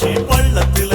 ஆட்சி பள்ளத்தில